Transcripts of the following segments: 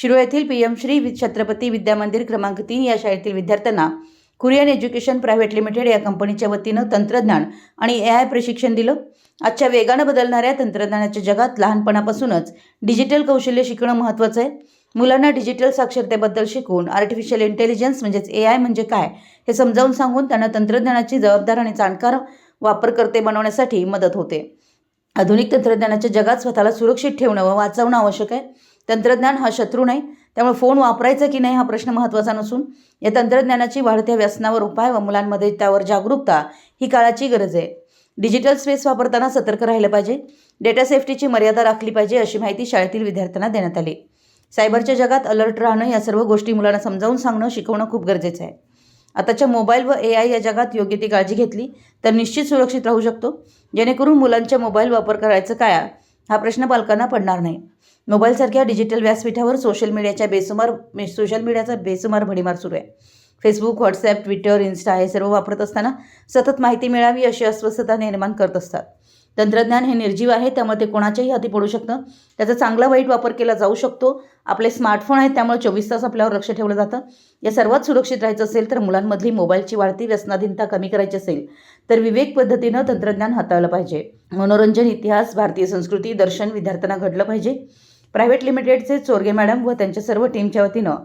शिरोळ येथील P M Shri वि- छत्रपती विद्यामंदिर क्रमांक तीन या शाळेतील विद्यार्थ्यांना कुरियन एज्युकेशन प्रायव्हेट लिमिटेड या कंपनीच्या वतीनं तंत्रज्ञान आणि ए आय प्रशिक्षण दिलं. आजच्या वेगानं बदलणाऱ्या तंत्रज्ञानाच्या जगात लहानपणापासूनच डिजिटल कौशल्य शिकणं महत्त्वाचं आहे. मुलांना डिजिटल साक्षरतेबद्दल शिकून आर्टिफिशियल इंटेलिजन्स म्हणजेच ए आय म्हणजे काय हे समजावून सांगून त्यांना तंत्रज्ञानाची जबाबदार आणि जाणकार वापरकर्ते बनवण्यासाठी मदत होते. आधुनिक तंत्रज्ञानाच्या जगात स्वतःला सुरक्षित ठेवणं व वाचवणं आवश्यक आहे. तंत्रज्ञान हा शत्रू नाही. त्यामुळे फोन वापरायचा की नाही हा प्रश्न महत्त्वाचा नसून या तंत्रज्ञानाची वाढत्या व्यसनावर उपाय व मुलांमध्ये त्यावर जागरूकता ही काळाची गरज आहे. डिजिटल स्पेस वापरताना सतर्क राहिलं पाहिजे. डेटा सेफ्टीची मर्यादा राखली पाहिजे अशी माहिती शाळेतील विद्यार्थ्यांना देण्यात आली. सायबरच्या जगात अलर्ट राहणं या सर्व गोष्टी मुलांना समजावून सांगणं शिकवणं खूप गरजेचं आहे. आताच्या मोबाईल व ए आय या जगात योग्य ती काळजी घेतली तर निश्चित सुरक्षित राहू शकतो. जेणेकरून मुलांच्या मोबाईल वापर करायचं काय? हा प्रश्न पालकांना पडणार नाही. मोबाईलसारख्या डिजिटल व्यासपीठावर सोशल मीडियाच्या बेसुमार सोशल मीडियाचा बेसुमार भडीमार सुरू आहे. फेसबुक व्हॉट्सॲप ट्विटर इन्स्टा हे सर्व वापरत असताना सतत माहिती मिळावी अशी अस्वस्थता निर्माण करत असतात. तंत्रज्ञान हे निर्जीव आहे त्यामुळे ते कोणाच्याही हाती पडू शकतं. त्याचा चांगला वाईट वापर केला जाऊ शकतो. आपले स्मार्टफोन आहेत त्यामुळे चोवीस तास आपल्यावर लक्ष ठेवलं जातं. या सर्वात सुरक्षित राहायचं असेल तर मुलांमधली मोबाईलची वाढती व्यसनाधीनता कमी करायची असेल तर विवेक पद्धतीनं तंत्रज्ञान हाताळलं पाहिजे. मनोरंजन इतिहास भारतीय संस्कृती दर्शन विद्यार्थ्यांना घडलं पाहिजे. प्रायव्हेट लिमिटेडचे चोरगे मॅडम व त्यांच्या सर्व टीमच्या वतीनं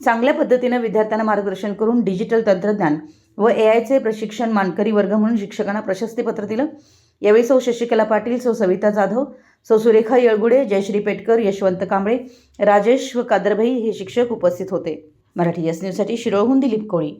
चांगल्या पद्धतीनं विद्यार्थ्यांना मार्गदर्शन करून डिजिटल तंत्रज्ञान व ए आयचे प्रशिक्षण मानकरी वर्ग म्हणून शिक्षकांना प्रशस्तीपत्र दिलं. यावेळी सौ शशिकला पाटील सौ सविता जाधव सौ सुरेखा येळगुडे जयश्री पेटकर यशवंत कांबळे राजेश व कादरभाई हे शिक्षक उपस्थित होते. मराठी एस न्यूजसाठी शिरोळहून दिलीप कोळी